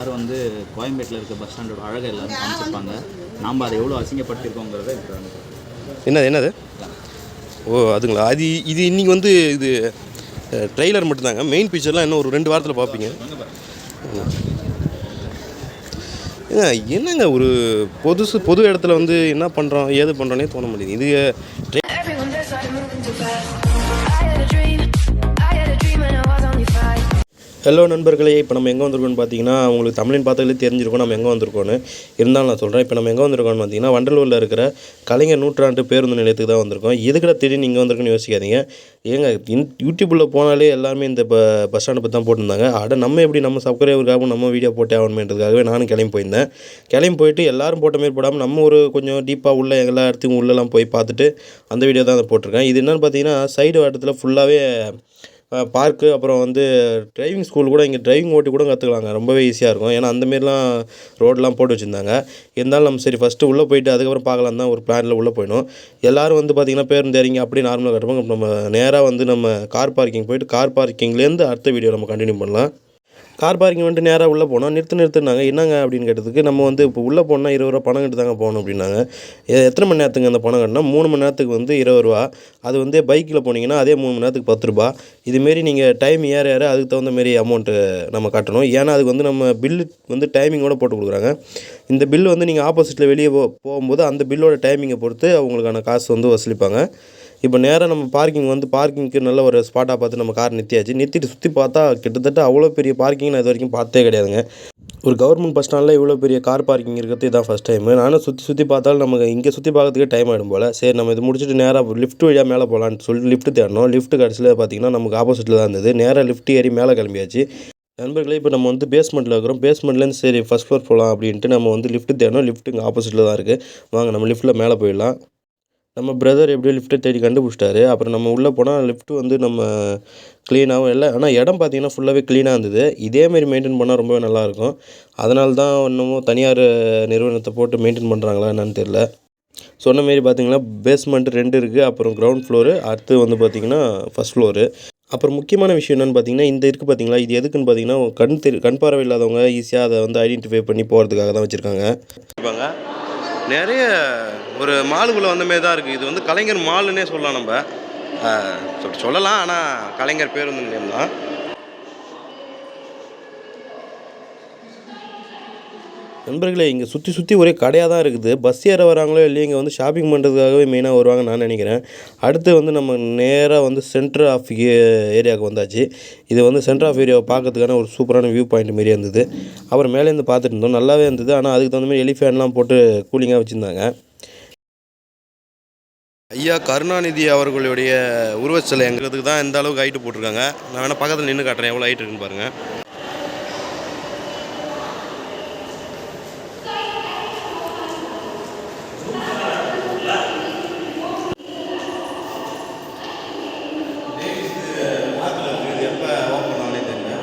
எல்லாரும் வந்து கோயம்பேட்டில் இருக்க பஸ் ஸ்டாண்டோட அழகை எல்லாரும் காமிச்சிருப்பாங்க. நாம் அதை எவ்வளோ அசிங்கப்படுத்திருக்கோங்கிறத. என்னது என்னது? ஓ அதுங்களா? அது இது இன்றைக்கி வந்து இது ட்ரெய்லர் மட்டும்தாங்க. மெயின் பிக்சர்லாம் இன்னும் ஒரு ரெண்டு வாரத்தில் பார்ப்பீங்க என்னங்க ஒரு பொதுசு பொது இடத்துல வந்து என்ன பண்ணுறோம் ஏது பண்ணுறோன்னே தோண மாட்டேங்குது இது ஹலோ நண்பர்களே இப்போ நம்ம எங்கே வந்திருக்கோம்னு பார்த்தீங்கன்னா உங்களுக்கு தமிழின் பார்த்தாலே தெரிஞ்சிருக்கும் நம்ம எங்கே வந்திருக்கோன்னு இருந்தாலும் நான் சொல்கிறேன் இப்போ நம்ம எங்கே வந்திருக்கோம்னு பார்த்தீங்கன்னா வண்டலூரில் இருக்கிற கலைஞர் நூற்றாண்டு பேருந்து நிலையத்துக்கு தான் வந்திருக்கோம். எதுக்கட திடீர்னு இங்கே வந்திருக்குன்னு யோசிக்காதீங்க. ஏங்க இன் யூடியூப்பில் போனாலே எல்லாருமே இந்த ப பஸ் ஸ்டாண்டை பற்றி தான் போட்டிருந்தாங்க. அட நம்ம எப்படி நம்ம சப்ஸ்கிரைபருக்காகவும் நம்ம வீடியோ போட்டே ஆகணுமேன்றதுக்காகவே நானும் கிளம்பி போயிருந்தேன். கிளம்பி போயிட்டு எல்லாரும் போட்ட மாரி போடாமல் நம்ம ஒரு கொஞ்சம் டீப்பாக உள்ள எல்லா இடத்துக்கும் உள்ளெல்லாம் போய் பார்த்துட்டு அந்த வீடியோ தான் அதை போட்டிருக்கேன். இது என்னென்னு பார்த்தீங்கன்னா சைடு வாட்டத்தில் ஃபுல்லாகவே பார்க்கு அப்புறம் வந்து டிரைவிங் ஸ்கூல் கூட இங்கே டிரைவிங் ஓட்டி கூட கற்றுக்கலாங்க ரொம்பவே ஈஸியாக இருக்கும். ஏன்னா அந்த மாரிலாம் ரோடெலாம் போட்டு வச்சுருந்தாங்க. இருந்தாலும் நம்ம சரி ஃபஸ்ட்டு உள்ளே போயிட்டு அதுக்கப்புறம் பார்க்கலாம் தான் ஒரு பிளானில் உள்ளே போயிடும் எல்லோரும் வந்து பார்த்திங்கன்னா பேருந்து இறங்கி அப்படி நார்மலாக கட்டுப்பாங்க நம்ம நேராக வந்து நம்ம கார் பார்க்கிங் போயிட்டு கார் பார்க்கிங்லேருந்து அடுத்த வீடியோ நம்ம கண்டினியூ பண்ணலாம். கார் பார்க்கிங் வந்துட்டு நேராக உள்ளே போனோம் நிறுத்து நிறுத்துனாங்க. என்னங்க அப்படின்னு கேட்டதுக்கு நம்ம வந்து இப்போ உள்ளே போனால் இருபது ரூபா பணம் கட்டு தாங்க போகணும் அப்படின்னாங்க. எத்தனை மணி நேரத்துக்கு அந்த பணம் கட்டினா? மூணு மணி நேரத்துக்கு வந்து இருபது ரூபா. அது வந்து பைக்கில் போனீங்கன்னா அதே மூணு மணி நேரத்துக்கு பத்து ரூபா. இதுமாரி நீங்கள் டைம் ஏற ஏற அதுக்கு தகுந்த மாரி அமௌண்ட்டு நம்ம கட்டணும். ஏன்னா அதுக்கு வந்து நம்ம பில்லு வந்து டைமிங்கோடு போட்டு கொடுக்குறாங்க. இந்த பில் வந்து நீங்கள் ஆப்போசிட்டில் வெளியே போ போகும்போது அந்த பில்லோட டைமிங்கை பொறுத்து அவங்களுக்கான காசு வந்து வசூலிப்பாங்க. இப்போ நேராக நம்ம பார்க்கிங் வந்து பார்க்கிங்க்கு நல்ல ஒரு ஸ்பாட்டாக பார்த்து நம்ம கார் நிறுத்தியாச்சு. நிறுத்திட்டு சுற்றி பார்த்தா கிட்டத்தட்ட அவ்வளோ பெரிய பார்க்கிங் நான் இது வரைக்கும் பார்த்தே கிடையாதுங்க. ஒரு கவர்மெண்ட் பஸ் ஸ்டாண்டில் இவ்வளோ பெரிய கார் பார்க்கிங் இருக்கிறது இதான் ஃபஸ்ட் டைம் நானும் சுற்றி சுற்றி பார்த்தாலும் நமக்கு இங்கே சுற்றி பார்க்கறதுக்கே டைம் ஆகிடும் போல். சரி நம்ம இது முடிச்சுட்டு நேராக லிஃப்ட் வழியாக மேலே போகலான்னு சொல்லி லிஃப்ட் தேடணும். லிஃப்ட் கடைசியில் பார்த்தீங்கன்னா நமக்கு ஆப்போசிட்டில் தான் இருந்தது. நேராக லிஃப்ட் ஏறி மேலே கிளம்பியாச்சு. நண்பர்களே இப்போ நம்ம வந்து பேஸ்மெண்ட்டில் இருக்கிறோம். பேஸ்மெண்ட்லேருந்து சரி ஃபஸ்ட் ஃப்ளோர் போகலாம் அப்படின்ட்டு நம்ம வந்து லிஃப்ட் தேடணும். லிஃப்ட் இங்கே ஆப்போசிட்டில் தான் இருக்குது வாங்க நம்ம லிஃப்ட்டில் மேலே போயிடலாம். நம்ம பிரதர் எப்படியோ லிஃப்ட்டை தேடி கண்டுபிடிச்சிட்டாரு. அப்புறம் நம்ம உள்ளே போனால் லிஃப்ட்டு வந்து நம்ம க்ளீனாகவும் இல்லை. ஆனால் இடம் பார்த்தீங்கன்னா ஃபுல்லாகவே க்ளீனாக இருந்தது. இதேமாரி மெயின்டைன் பண்ணால் ரொம்பவே நல்லாயிருக்கும் அதனால தான் இன்னமும் தனியார் நிறுவனத்தை போட்டு மெயின்டைன் பண்ணுறாங்களா என்னன்னு தெரில சொன்ன மாரி பார்த்தீங்கன்னா பேஸ்மெண்ட்டு ரெண்டு இருக்குது அப்புறம் கிரவுண்ட் ஃப்ளோரு அடுத்து வந்து பார்த்தீங்கன்னா ஃபஸ்ட் ஃப்ளோரு அப்புறம் முக்கியமான விஷயம் என்னென்னு பார்த்தீங்கன்னா இந்த இருக்குது பார்த்தீங்களா இது எதுக்குன்னு பார்த்தீங்கன்னா கண் தெரி கண் பார்வை இல்லாதவங்க ஈஸியாக அதை வந்து ஐடென்டிஃபை பண்ணி போகிறதுக்காக தான் வச்சுருக்காங்க. நிறைய ஒரு மாலுக்குள்ளே வந்த மாரி தான் இருக்குது இது வந்து கலைஞர் மாலுன்னே சொல்லலாம் நம்ம. சொல்லலாம் ஆனால் கலைஞர் பேருந்து நிலையம் தான் நண்பர்களே இங்கே சுற்றி சுற்றி ஒரே கடையாக தான் இருக்குது. பஸ் ஏற வராங்களோ இல்லையோ இங்கே வந்து ஷாப்பிங் பண்ணுறதுக்காகவே மெயினாக வருவாங்க நான் நினைக்கிறேன். அடுத்து வந்து நம்ம நேராக வந்து சென்டர் ஆஃப் ஏரியாவுக்கு வந்தாச்சு. இது வந்து சென்டர் ஆஃப் ஏரியாவை பார்க்கறதுக்கான ஒரு சூப்பரான வியூ பாயிண்ட் மாரி இருந்தது. அப்புறம் மேலேருந்து பார்த்துட்டு இருந்தோம். நல்லாவே இருந்தது. ஆனால் அதுக்கு தகுந்த மாதிரி எலிஃபேன்லாம் போட்டு கூலிங்காக வச்சுருந்தாங்க. ஐயா கருணாநிதி அவர்களுடைய உருவச்சிலை எங்கிறதுக்கு தான் இந்த அளவுக்கு ஹைட்டு போட்டிருக்காங்க. நான் வேணால் பக்கத்தில் நின்று காட்டுறேன். எவ்வளோ ஹைட் இருக்குன்னு பாருங்கள் எப்போ ஓப்பன் ஆனே தெரியல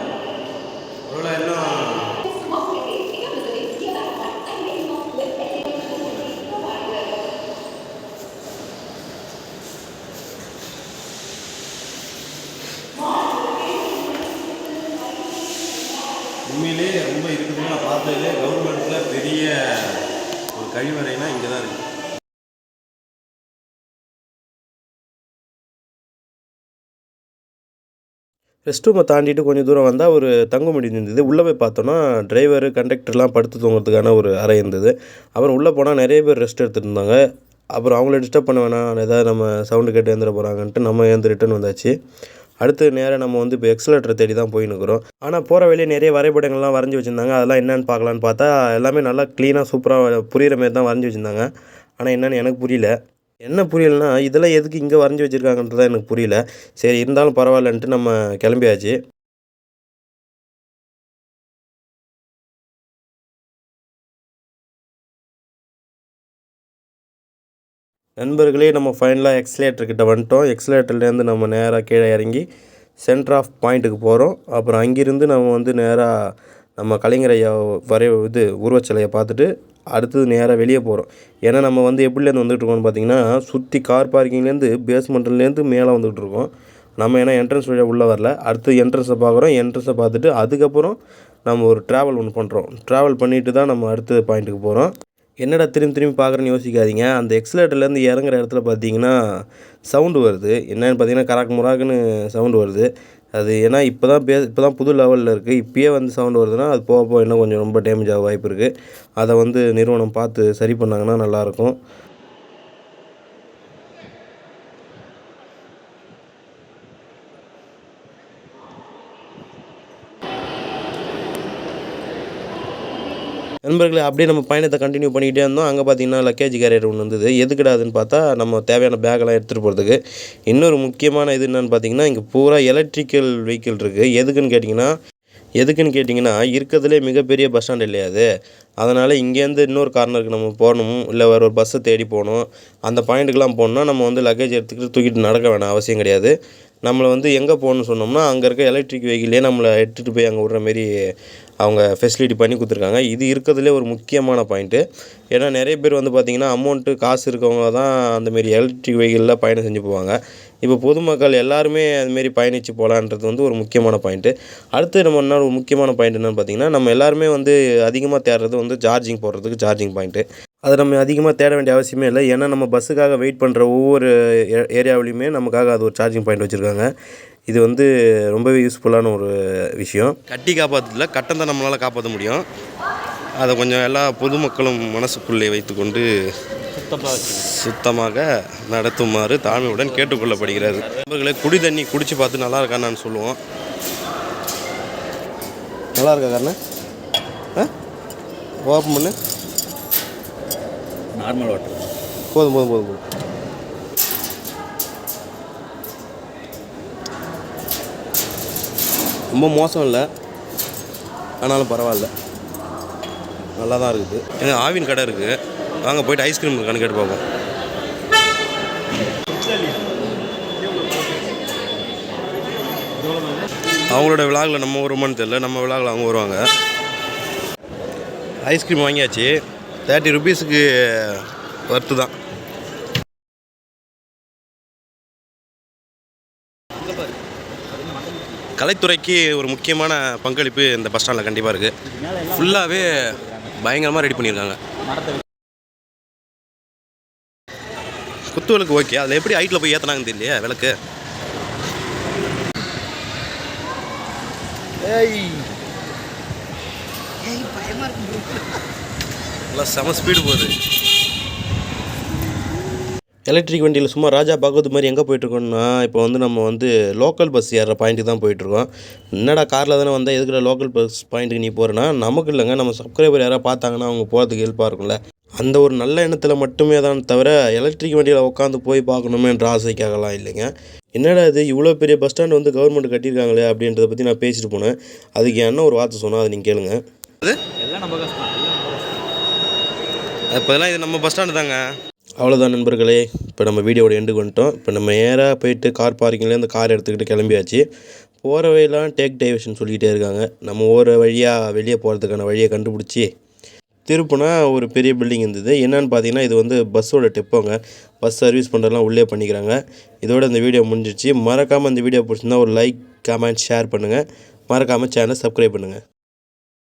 ஒருவேளை இன்னும் உண்மையிலேயே ரொம்ப இருக்குதுன்னு நான் பார்த்ததுலே கவர்மெண்ட்டில் பெரிய ஒரு கழிவறைனா இங்கே தான் இருக்குது ரெஸ்ட் ரூமை தாண்டிட்டு கொஞ்சம் தூரம் வந்தால் ஒரு தங்குமிடி இருந்தது உள்ளே போய் பார்த்தோன்னா டிரைவர் கண்டக்டர்லாம் படுத்து தூங்குறதுக்கான ஒரு அறை இருந்தது. அப்புறம் உள்ளே போனால் நிறைய பேர் ரெஸ்ட் எடுத்துகிட்டு இருந்தாங்க. அப்புறம் அவங்கள டிஸ்டர்ப் பண்ண வேணாம். ஏதாவது நம்ம சவுண்டு கேட்டு எழுந்துட போகிறாங்கன்ட்டு நம்ம எழுந்து ரிட்டன் வந்தாச்சு. அடுத்து நேராக நம்ம வந்து இப்போ எக்ஸலேட்டர் தேடி தான் போயின்னு இருக்கிறோம். ஆனால் போகிற வழியே நிறைய வரைபடங்கள்லாம் வரைஞ்சி வச்சுருந்தாங்க. அதெல்லாம் என்னென்னு பார்க்கலான்னு பார்த்தா எல்லாமே நல்லா க்ளீனாக சூப்பராக புரிகிற மாதிரி தான் வரைஞ்சி வச்சுருந்தாங்க. ஆனால் என்னென்னு எனக்கு புரியல. என்ன புரியலன்னா இதெல்லாம் எதுக்கு இங்கே வரைஞ்சி வச்சுருக்காங்கன்றது எனக்கு புரியல. சரி இருந்தாலும் பரவாயில்லன்ட்டு நம்ம கிளம்பியாச்சு. நண்பர்களே நம்ம ஃபைனலாக எக்ஸ்லேட்டர்கிட்ட வந்துட்டோம். எக்ஸலேட்டர்லேருந்து நம்ம நேராக கீழே இறங்கி சென்டர் ஆஃப் பாயிண்ட்டுக்கு போகிறோம் அப்புறம் அங்கிருந்து நம்ம வந்து நேராக நம்ம கலைஞர் ஐயா வரைய இது உருவச்சிலையை பார்த்துட்டு அடுத்தது நேராக வெளியே போகிறோம் ஏன்னா நம்ம வந்து எப்படிலேருந்து வந்துட்டு இருக்கோம்னு பார்த்தீங்கன்னா சுற்றி கார் பார்க்கிங்லேருந்து பேஸ்மெண்ட்லேருந்து மேலே வந்துகிட்டு இருக்கோம். நம்ம ஏன்னா என்ட்ரன்ஸ் வழியாக உள்ளே வரல. அடுத்து என்ட்ரன்ஸை பார்க்குறோம். என்ட்ரன்ஸை பார்த்துட்டு அதுக்கப்புறம் நம்ம ஒரு ட்ராவல் ஒன்று பண்ணுறோம் ட்ராவல் பண்ணிவிட்டு தான் நம்ம அடுத்த பாயிண்ட்டுக்கு போகிறோம் என்னடா திரும்பி திரும்பி பார்க்குறேன்னு யோசிக்காதீங்க. அந்த எக்ஸலேட்டர்லேருந்து இறங்குற இடத்துல பார்த்தீங்கன்னா சவுண்டு வருது. என்னன்னு பார்த்தீங்கன்னா கராக் முராக்குன்னு சவுண்டு வருது. அது ஏன்னா இப்போ தான் பே இப்போ தான் புது லெவலில் இருக்குது இப்போயே வந்து சவுண்டு வருதுன்னா அது போக போக இன்னும் கொஞ்சம் ரொம்ப டேமேஜ் ஆக வாய்ப்பு இருக்குது அதை வந்து நிறுவனம் பார்த்து சரி பண்ணாங்கன்னா நல்லாயிருக்கும் நண்பர்களே அப்படியே நம்ம பயணத்தை கண்டினியூ பண்ணிக்கிட்டே இருந்தோம். அங்கே பார்த்தீங்கன்னா லக்கேஜ் கேரியர் ஒன்று வந்தது. எதுக்கிடாதுன்னு பார்த்தா நம்ம தேவையான பேக்கெல்லாம் எடுத்துகிட்டு போகிறதுக்கு இன்னொரு முக்கியமான இது என்னென்னு பார்த்தீங்கன்னா இங்கே பூரா எலக்ட்ரிக்கல் வெஹிக்கிள் இருக்குது எதுக்குன்னு கேட்டிங்கன்னா எதுக்குன்னு கேட்டிங்கன்னா இருக்கிறதுலே மிகப்பெரிய பஸ் ஸ்டாண்ட் இல்லையா அது? அதனால் இங்கேருந்து இன்னொரு கார்னருக்கு நம்ம போகணும். இல்லை வேறு ஒரு பஸ்ஸை தேடி போகணும். அந்த பாயிண்ட்டுக்கெலாம் போகணுன்னா நம்ம வந்து லக்கேஜ் எடுத்துக்கிட்டு தூக்கிட்டு நடக்க வேணாம். அவசியம் கிடையாது. நம்மளை வந்து எங்கே போகணும்னு சொன்னோம்னா அங்கே இருக்க எலக்ட்ரிக் வெஹிக்கிளே நம்மளை எடுத்துகிட்டு போய் அங்கே விடுற மாரி அவங்க ஃபெசிலிட்டி பண்ணி கொடுத்துருக்காங்க. இது இருக்கிறதுலே ஒரு முக்கியமான பாயிண்ட்டு ஏன்னா நிறைய பேர் வந்து பார்த்திங்கன்னா அமௌண்ட்டு காசு இருக்கவங்க தான் அந்தமாரி எலக்ட்ரிக் வெஹிக்கிளில் பயணம் செஞ்சு போவாங்க. இப்போ பொதுமக்கள் எல்லாருமே அதுமாரி பயணித்து போகலான்றது வந்து ஒரு முக்கியமான பாயிண்ட்டு அடுத்து நம்ம என்ன ஒரு முக்கியமான பாயிண்ட் என்னென்னு பார்த்தீங்கன்னா நம்ம எல்லாருமே வந்து அதிகமாக தேடுறது வந்து சார்ஜிங் போடுறதுக்கு சார்ஜிங் பாயிண்ட்டு அதை நம்ம அதிகமாக தேட வேண்டிய அவசியமே இல்லை. ஏன்னா நம்ம பஸ்ஸுக்காக வெயிட் பண்ணுற ஒவ்வொரு ஏ- ஏரியாவிலையுமே நமக்காக அது ஒரு சார்ஜிங் பாயிண்ட் வச்சுருக்காங்க. இது வந்து ரொம்பவே யூஸ்ஃபுல்லான ஒரு விஷயம். கட்டி காப்பாற்றல கட்டம் தான் நம்மளால் காப்பாற்ற முடியும். அதை கொஞ்சம் எல்லா பொதுமக்களும் மனசுக்குள்ளே வைத்துக்கொண்டு சுத்தமாக நடத்துமாறு தாழ்மையுடன் கேட்டுக்கொள்ளப்படுகிறது நண்பர்களே குடி தண்ணி குடிச்சு பார்த்து நல்லா இருக்கான்னு சொல்லுவோம். நல்லா இருக்கா காரணம் ஆ? ஓப்பன் பண்ணு. நார்மல் வாட்டர் போதும் போதும் போதும் போதும். ரொம்ப மோசம் இல்லை. ஆனாலும் பரவாயில்ல. நல்லா தான் இருக்குது. எங்க ஆவின் கடை இருக்குது வாங்க போயிட்டு ஐஸ்கிரீம் இருக்கான்னு கேட்டு பார்ப்போம். அவங்களோட விழாவில் நம்ம வருமானு தெரியல. நம்ம விழாவில் அவங்க வருவாங்க. ஐஸ்கிரீம் வாங்கியாச்சு. தேர்ட்டி ருபீஸுக்கு ஒர்த்து தான். கலைத்துறைக்கு ஒரு முக்கியமான பங்களிப்பு இந்த பஸ் ஸ்டாண்டில் கண்டிப்பாக இருக்குது ஃபுல்லாகவே பயங்கரமாக ரெடி பண்ணியிருக்காங்க. குத்துவிளக்கு ஓகே அதில் எப்படி ஹைட்டில் போய் ஏற்றினாங்கன்னு தெரியலையே விளக்கு. ஏய் நல்லா செம ஸ்பீடு போகுது. எலக்ட்ரிக் வண்டியில் சும்மா ராஜா பகவத் மாதிரி எங்கே போயிட்டுருக்கோம்னா இப்போ வந்து நம்ம வந்து லோக்கல் பஸ் ஏறுற பாயிண்ட்டுக்கு தான் போயிட்டுருக்கோம். என்னடா காரில் தானே வந்தால் எதுக்குடா லோக்கல் பஸ் பாயிண்ட்டுக்கு நீ போகிறேன்னா நமக்கு இல்லைங்க. நம்ம சப்ஸ்கிரைபர் யாராவது பார்த்தாங்கன்னா அவங்க போகிறதுக்கு ஹெல்ப்பாக இருக்கும்ல. அந்த ஒரு நல்ல எண்ணத்தில் மட்டுமே தான் தவிர எலக்ட்ரிக் வண்டியில் உட்காந்து போய் பார்க்கணுமேன்ற ஆசைக்காகலாம் இல்லைங்க. என்னடா இது இவ்வளோ பெரிய பஸ் ஸ்டாண்ட் வந்து கவர்மெண்ட் கட்டியிருக்காங்களே அப்படின்றத பற்றி நான் பேசிட்டு போனேன். அதுக்கு என்ன ஒரு வார்த்தை சொன்னால் அதை நீங்கள் கேளுங்க. எல்லாம் எல்லாம் நம்ம கஷ்டம் இப்போதெல்லாம் இது நம்ம பஸ் ஸ்டாண்டு தாங்க. அவ்வளோதான் நண்பர்களே. இப்போ நம்ம வீடியோட எண்டுக்கு வந்துட்டோம். இப்போ நம்ம நேராக போயிட்டு கார் பார்க்கிங்லேருந்து கார் எடுத்துக்கிட்டு கிளம்பியாச்சு. போகிற வழியெல்லாம் டேக் டைவர்ஷன் சொல்லிக்கிட்டே இருக்காங்க. நம்ம ஓர வழியாக வெளியே போகிறதுக்கான வழியை கண்டுபிடிச்சி திருப்புனா ஒரு பெரிய பில்டிங் இருந்தது. என்னென்னு பார்த்தீங்கன்னா இது வந்து பஸ்ஸோட டெப்போங்க பஸ் சர்வீஸ் பண்ணுறதுலாம் உள்ளே பண்ணிக்கிறாங்க. இதோட இந்த வீடியோ முடிஞ்சிச்சு மறக்காமல் இந்த வீடியோ பிடிச்சிருந்தா ஒரு லைக் கமெண்ட் ஷேர் பண்ணுங்கள் மறக்காமல் சேனலை சப்ஸ்கிரைப் பண்ணுங்கள்